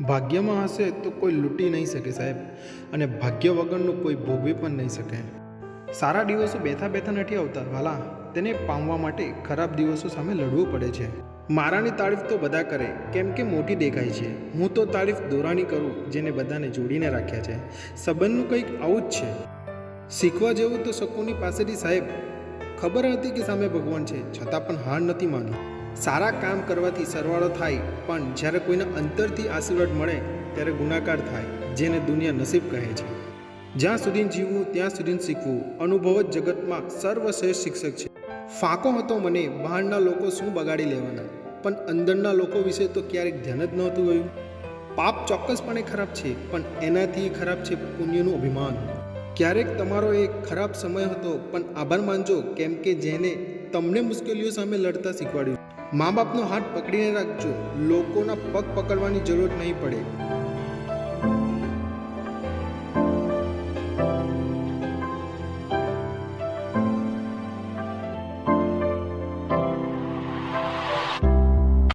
ભાગ્યમાં હશે તો કોઈ લૂંટી નહીં શકે સાહેબ. અને ભાગ્ય વગરનું કોઈ ભોગવી પણ નહીં શકે. સારા દિવસો બેઠા બેઠા નથી આવતા, વાલા. તેને પામવા માટે ખરાબ દિવસો સામે લડવું પડે છે. મારાની તારીફ તો બધા કરે, કેમ કે મોટી દેખાય છે. હું તો તારીફ દોરાની કરું, જેને બધાને જોડીને રાખ્યા છે. સંબંધનું કંઈક આવું જ છે. શીખવા જેવું તો શકુની પાસેથી સાહેબ. ખબર હતી કે સામે ભગવાન છે, છતાં પણ હાર નથી માની સારા કામ કરવાથી સરવાળો થાય, પણ જ્યારે કોઈને અંતરથી આશીર્વાદ મળે, ત્યારે ગુણાકાર થાય, જેને દુનિયા નસીબ કહે છે. જ્યાં સુધી જીવવું, ત્યાં સુધી શીખવું, અનુભવ જ જગતમાં સર્વશ્રેષ્ઠ શિક્ષક છે. ફાંકો હતો મને બહારના લોકો શું બગાડી લેવાના, પણ અંદરના લોકો વિશે તો ક્યારેક ધ્યાન જ નહોતું ગયું પાપ ચોક્કસપણે ખરાબ છે, પણ એનાથી ખરાબ છે પુણ્યનું અભિમાન. ક્યારેક તમારો એક ખરાબ સમય હતો, પણ આભાર માનજો, કેમ કે જેને તમને મુશ્કેલીઓ સામે લડતા શીખવાડ્યું. મા બાપનો હાથ પકડીને રાખજો. લોકોના પગ પકડવાની જરૂર નહીં પડે.